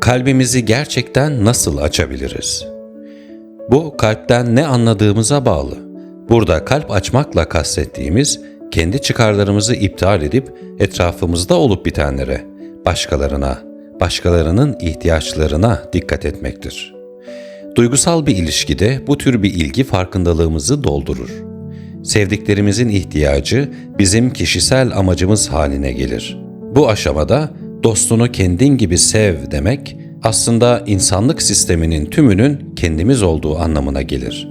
kalbimizi gerçekten nasıl açabiliriz? Bu kalpten ne anladığımıza bağlı. Burada kalp açmakla kastettiğimiz kendi çıkarlarımızı iptal edip etrafımızda olup bitenlere, başkalarına, başkalarının ihtiyaçlarına dikkat etmektir. Duygusal bir ilişkide bu tür bir ilgi farkındalığımızı doldurur. Sevdiklerimizin ihtiyacı bizim kişisel amacımız haline gelir. Bu aşamada dostunu kendin gibi sev demek aslında insanlık sisteminin tümünün kendimiz olduğu anlamına gelir.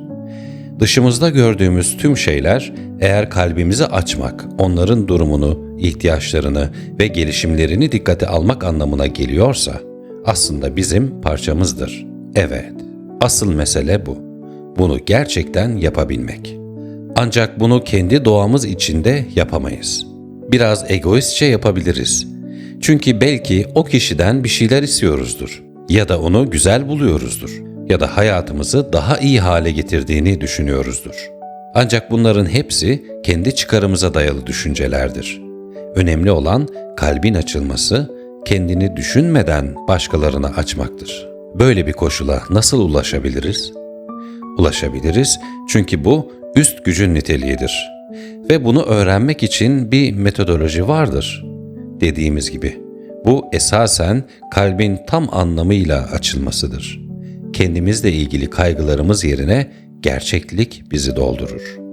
Dışımızda gördüğümüz tüm şeyler eğer kalbimizi açmak, onların durumunu, ihtiyaçlarını ve gelişimlerini dikkate almak anlamına geliyorsa aslında bizim parçamızdır. Evet, asıl mesele bu. Bunu gerçekten yapabilmek. Ancak bunu kendi doğamız içinde yapamayız. Biraz egoistçe yapabiliriz. Çünkü belki o kişiden bir şeyler istiyoruzdur. Ya da onu güzel buluyoruzdur. Ya da hayatımızı daha iyi hale getirdiğini düşünüyoruzdur. Ancak bunların hepsi kendi çıkarımıza dayalı düşüncelerdir. Önemli olan kalbin açılması, kendini düşünmeden başkalarına açmaktır. Böyle bir koşula nasıl ulaşabiliriz? Ulaşabiliriz çünkü bu üst gücün niteliğidir. Ve bunu öğrenmek için bir metodoloji vardır. Dediğimiz gibi bu esasen kalbin tam anlamıyla açılmasıdır. Kendimizle ilgili kaygılarımız yerine gerçeklik bizi doldurur.